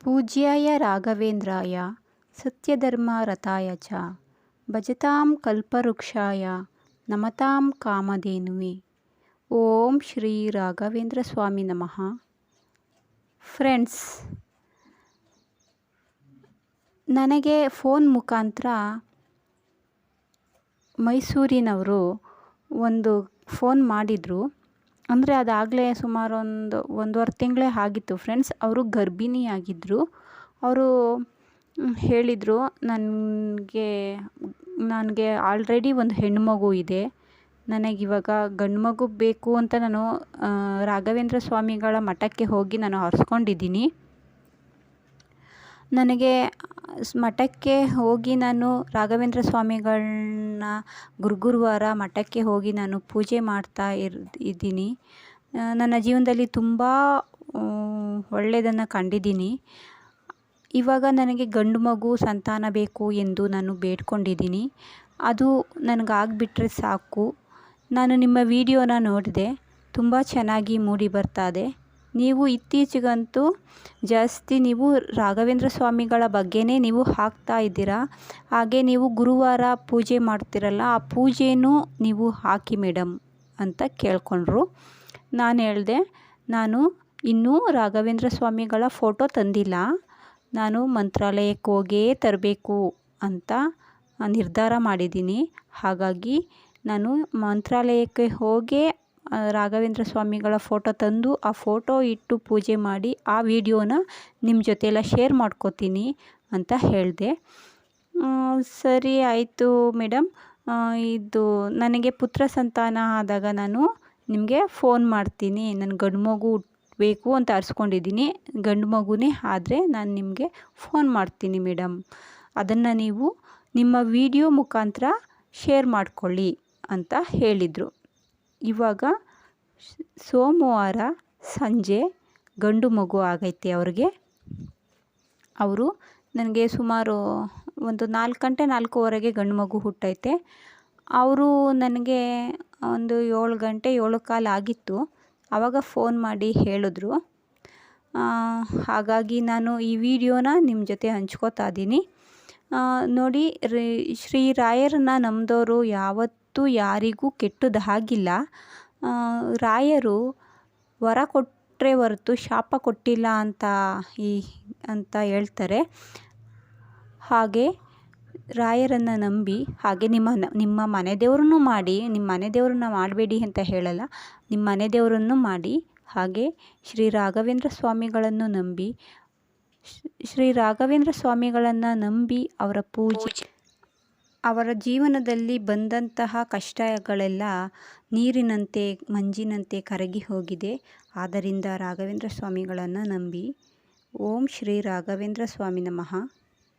ಪೂಜ್ಯಾಯ ರಾಘವೇಂದ್ರಾಯ ಸತ್ಯಧರ್ಮರತಾಯ ಚ, ಭಜತಾಂ ಕಲ್ಪವೃಕ್ಷಾಯ, ನಮತಾಂ ಕಾಮಧೇನುವೆ. ಓಂ ಶ್ರೀ ರಾಘವೇಂದ್ರ ಸ್ವಾಮಿ ನಮಃ. ಫ್ರೆಂಡ್ಸ್, ನನಗೆ ಫೋನ್ ಮುಖಾಂತರ ಮೈಸೂರಿನವರು ಒಂದು ಫೋನ್ ಮಾಡಿದರು. ಅಂದರೆ ಅದಾಗಲೇ ಸುಮಾರು ಒಂದು, ಒಂದೂವರೆ ತಿಂಗಳೇ ಆಗಿತ್ತು ಫ್ರೆಂಡ್ಸ್ ಅವರು ಗರ್ಭಿಣಿಯಾಗಿದ್ದರು ಅವರು ಹೇಳಿದರು, ನನಗೆ ನನಗೆ ಆಲ್ರೆಡಿ ಒಂದು ಹೆಣ್ಣುಮಗು ಇದೆ. ನನಗಿವಾಗ ಗಂಡು ಮಗು ಬೇಕು ಅಂತ ನಾನು ರಾಘವೇಂದ್ರ ಸ್ವಾಮಿಗಳ ಮಠಕ್ಕೆ ಹೋಗಿ ನಾನು ಹರ್ಸ್ಕೊಂಡಿದ್ದೀನಿ ನನಗೆ ಮಠಕ್ಕೆ ಹೋಗಿ ನಾನು ರಾಘವೇಂದ್ರ ಸ್ವಾಮಿಗಳನ್ನ ಗುರುಗುರುವಾರ ಮಠಕ್ಕೆ ಹೋಗಿ ನಾನು ಪೂಜೆ ಮಾಡ್ತಾ ಇರ್ ಇದ್ದೀನಿ. ನನ್ನ ಜೀವನದಲ್ಲಿ ತುಂಬ ಒಳ್ಳೆಯದನ್ನು ಕಂಡಿದ್ದೀನಿ. ಇವಾಗ ನನಗೆ ಗಂಡು ಮಗು ಸಂತಾನ ಬೇಕು ಎಂದು ನಾನು ಬೇಡ್ಕೊಂಡಿದ್ದೀನಿ. ಅದು ನನಗಾಗ್ಬಿಟ್ರೆ ಸಾಕು. ನಾನು ನಿಮ್ಮ ವಿಡಿಯೋನ ನೋಡಿದೆ. ತುಂಬ ಚೆನ್ನಾಗಿ ಮೂಡಿ ಬರ್ತಾಯಿದೆ ನೀವು ಇತ್ತೀಚೆಗಂತೂ ಜಾಸ್ತಿ ನೀವು ರಾಘವೇಂದ್ರ ಸ್ವಾಮಿಗಳ ಬಗ್ಗೆನೇ ನೀವು ಹಾಕ್ತಾ ಇದ್ದೀರಾ? ಹಾಗೆ ನೀವು ಗುರುವಾರ ಪೂಜೆ ಮಾಡ್ತೀರಲ್ಲ, ಆ ಪೂಜೆನೂ ನೀವು ಹಾಕಿ ಮೇಡಮ್ ಅಂತ ಕೇಳ್ಕೊಂಡ್ರು. ನಾನು ಹೇಳಿದೆ, ನಾನು ಇನ್ನೂ ರಾಘವೇಂದ್ರ ಸ್ವಾಮಿಗಳ ಫೋಟೋ ತಂದಿಲ್ಲ. ನಾನು ಮಂತ್ರಾಲಯಕ್ಕೆ ಹೋಗೇ ತರಬೇಕು ಅಂತ ನಿರ್ಧಾರ ಮಾಡಿದ್ದೀನಿ. ಹಾಗಾಗಿ ನಾನು ಮಂತ್ರಾಲಯಕ್ಕೆ ಹೋಗೇ ರಾಘವೇಂದ್ರ ಸ್ವಾಮಿಗಳ ಫೋಟೋ ತಂದು ಆ ಫೋಟೋ ಇಟ್ಟು ಪೂಜೆ ಮಾಡಿ ಆ ವಿಡಿಯೋನ ನಿಮ್ಮ ಜೊತೆಯೆಲ್ಲ ಶೇರ್ ಮಾಡ್ಕೋತೀನಿ ಅಂತ ಹೇಳಿದೆ. ಸರಿ ಆಯಿತು ಮೇಡಮ್ ಇದು ನನಗೆ ಪುತ್ರ ಸಂತಾನ ಆದಾಗ ನಾನು ನಿಮಗೆ ಫೋನ್ ಮಾಡ್ತೀನಿ. ನನ್ನ ಗಂಡು ಮಗು ಬೇಕು ಅಂತ ಅರ್ಸ್ಕೊಂಡಿದ್ದೀನಿ. ಗಂಡು ಮಗುನೇ ಆದರೆ ನಾನು ನಿಮಗೆ ಫೋನ್ ಮಾಡ್ತೀನಿ ಮೇಡಮ್ ಅದನ್ನು ನೀವು ನಿಮ್ಮ ವಿಡಿಯೋ ಮುಖಾಂತರ ಶೇರ್ ಮಾಡಿಕೊಳ್ಳಿ ಅಂತ ಹೇಳಿದರು. ಇವಾಗ ಸೋಮವಾರ ಸಂಜೆ ಗಂಡು ಮಗು ಆಗೈತೆ ಅವ್ರಿಗೆ. ಅವರು ನನಗೆ ಸುಮಾರು ಒಂದು ನಾಲ್ಕು ಗಂಟೆ ನಾಲ್ಕೂವರೆಗೆ ಗಂಡು ಮಗು ಹುಟ್ಟೈತೆ. ಅವರು ನನಗೆ ಒಂದು ಏಳು ಗಂಟೆ ಏಳು ಕಾಲು ಆಗಿತ್ತು. ಆವಾಗ ಫೋನ್ ಮಾಡಿ ಹೇಳಿದ್ರು. ಹಾಗಾಗಿ ನಾನು ಈ ವಿಡಿಯೋನ ನಿಮ್ಮ ಜೊತೆ ಹಂಚ್ಕೋತಾ ಇದ್ದೀನಿ. ನೋಡಿ ಶ್ರೀ ರಾಯರನ್ನ ನಮ್ಮದವರು ಯಾವತ್ತೂ ಯಾರಿಗೂ ಕೆಟ್ಟದಾಗಿಲ್ಲ ರಾಯರು ವರ ಕೊಟ್ಟರೆ ಹೊರತು ಶಾಪ ಕೊಟ್ಟಿಲ್ಲ ಅಂತ ಈ, ಅಂತ ಹೇಳ್ತಾರೆ. ಹಾಗೆ ರಾಯರನ್ನು ನಂಬಿ, ಹಾಗೆ ನಿಮ್ಮ ನಿಮ್ಮ ಮನೆ ದೇವ್ರನ್ನೂ ಮಾಡಿ, ನಿಮ್ಮ ಮನೆ ದೇವ್ರನ್ನ ಮಾಡಬೇಡಿ ಅಂತ ಹೇಳಲ್ಲ, ನಿಮ್ಮ ಮನೆ ದೇವರನ್ನು ಮಾಡಿ, ಹಾಗೆ ಶ್ರೀ ರಾಘವೇಂದ್ರ ಸ್ವಾಮಿಗಳನ್ನು ನಂಬಿ, ಶ್ರೀ ರಾಘವೇಂದ್ರ ಸ್ವಾಮಿಗಳನ್ನು ನಂಬಿ ಅವರ ಪೂಜೆ ಅವರ ಜೀವನದಲ್ಲಿ ಬಂದಂತಹ ಕಷ್ಟಗಳೆಲ್ಲ ನೀರಿನಂತೆ, ಮಂಜಿನಂತೆ ಕರಗಿ ಹೋಗಿದೆ. ಆದ್ದರಿಂದ ರಾಘವೇಂದ್ರ ಸ್ವಾಮಿಗಳನ್ನು ನಂಬಿ ಓಂ ಶ್ರೀ ರಾಘವೇಂದ್ರ ಸ್ವಾಮಿ ನಮಃ.